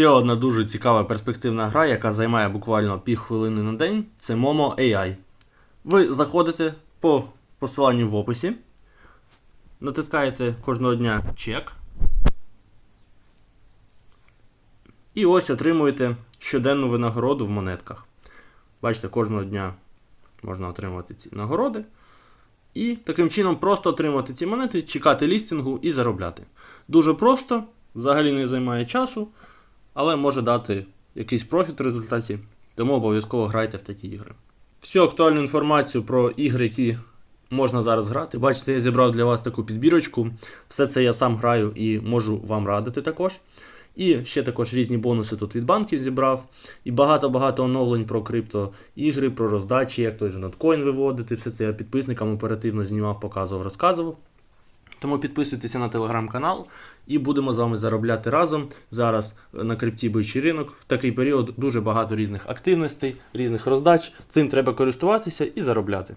Ще одна дуже цікава перспективна гра, яка займає буквально півхвилини на день, це Momo AI. Ви заходите по посиланню в описі, натискаєте кожного дня чек. І ось отримуєте щоденну винагороду в монетках. Бачите, кожного дня можна отримувати ці нагороди. І таким чином просто отримати ці монети, чекати лістингу і заробляти. Дуже просто, взагалі не займає часу, але може дати якийсь профіт в результаті. Тому обов'язково грайте в такі ігри. Всю актуальну інформацію про ігри, які можна зараз грати. Бачите, я зібрав для вас таку підбірочку. Все це я сам граю і можу вам радити також. І ще також різні бонуси тут від банків зібрав. І багато-багато оновлень про крипто ігри, про роздачі, як той же ноткоін виводити. Все це я підписникам оперативно знімав, показував, розказував. Тому підписуйтеся на телеграм-канал і будемо з вами заробляти разом. Зараз на крипті бичий ринок. В такий період дуже багато різних активностей, різних роздач. Цим треба користуватися і заробляти.